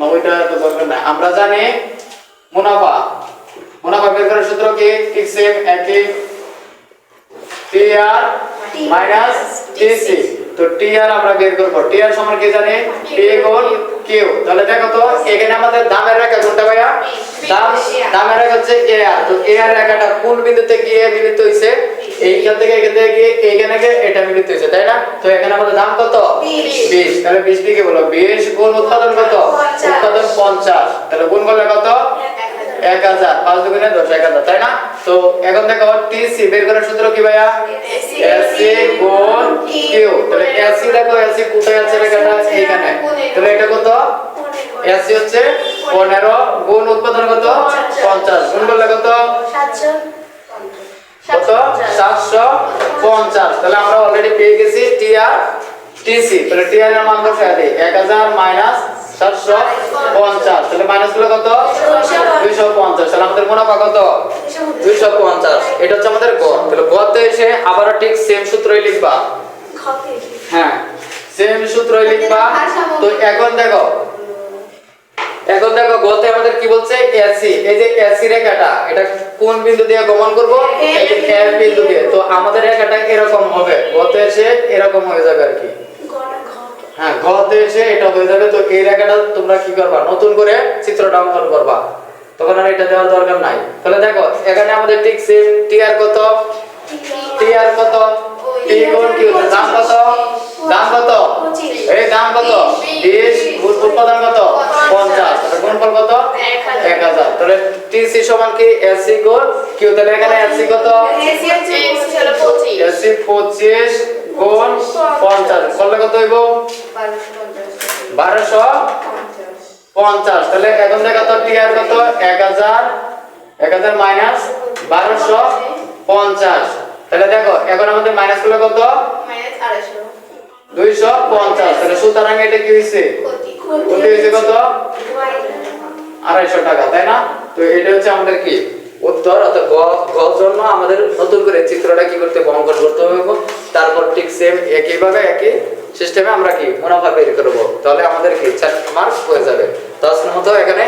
না ওইটা তো দরকার নাই। আমরা জানি মুনাফা। মুনাফা বের করার সূত্র কি? ঠিক সেম একই। টি আর মাইনাস টিসি তো টি আর আমরা বের করব। টি আর সমান কি জানি? টি গুণ কিউ তাহলে দেখো তো এখানে আমাদের দামের রেখা কোনটা ভাইয়া? দাম দামের রেখা হচ্ছে এ আর তো এ আর রেখাটা কোন বিন্দুতে গিয়ে মিলিত হইছে? এইখান থেকে এখান থেকে গিয়ে এইখানে গিয়ে এটা মিলিত হইছে তাই না? তো এখানে আমাদের দাম কত? 20 তাহলে 20 দিকে বলো। 20 গুণ উৎপাদন কত? 50 তাহলে গুণ করলে কত? এক হাজার। পাঁচ দুগুণে দশ এক হাজার তাই না? তো এখন দেখো টিসি বের করার সূত্র কি ভাইয়া? এসি গুণ কিউ তাহলে এসি দেখো এসি কোথায় আছে এইখানে। তাহলে এটা কত? এসি হচ্ছে পনেরো। গুণ উৎপাদন কত? পঞ্চাশ। গুণ করলে কত? কত? সাতশো। পঞ্চাশ। তাহলে আমরা অলরেডি পেয়ে গেছি টিআর টিসি তাহলে টিআর এর মান কত এক হাজার মাইনাস সাতশো পঞ্চাশ। তাহলে মাইনাসগুলো কত? দুইশো পঞ্চাশ। তাহলে আমাদের মুনাফা কত? দুইশো পঞ্চাশ। এটা হচ্ছে আমাদের গড়। তাহলে গড়তে এসে আবারও ঠিক সেম সূত্রই লিখবা। হ্যাঁ সেম সূত্রই লিখবা। তো এখন দেখো এখন দেখো গতে আমাদের কি বলছে? এসি এই যে এসি রেখাটা এটা কোন বিন্দু দিয়ে গমন করব? এই যে এফ বিন্দু দিয়ে। তো আমাদের রেখাটা এরকম হবে। গতে এসে এরকম হয়ে যাবে আর কি। হ্যাঁ এসে এটা হয়ে যাবে। তো এই রেখাটা তোমরা কি করবা? নতুন করে চিত্রটা অঙ্কন করবা। তখন আর এটা দেওয়ার দরকার নাই। তাহলে দেখো এখানে আমাদের ঠিক সেম টিআর কত? টিআর কত? টি গুণ কিউ দাম কত? দাম কত? এই দাম কত? 20 গুণ উৎপাদন কত? 50 তাহলে গুণফল কত? 1000 তাহলে টিসি সমান কি? এসি গুণ কিউ তাহলে এখানে এসি কত? এসি 25 গুণ 50 করলে কত হইব? 1250 তাহলে এখন দেখো তো টিআর কত? 1000 1000 মাইনাস 1250 তাহলে দেখো এখন আমাদের মাইনাস করলে কত? 250 তাহলে সুতরাং এটা কি হইছে? ক্ষতি। হইছে কত? আড়াইশো টাকা তাই না? তো এটা হচ্ছে আমাদের কি? উত্তর অর্থাৎ জন্য আমাদের নতুন করে চিত্রটা কি করতে হবে, করতে হবে তারপর ঠিক সেম একইভাবে একই সিস্টেমে আমরা কি মুনাফা বের করব? তাহলে আমাদের কি চার মার্ক হয়ে যাবে। দশ মতো এখানে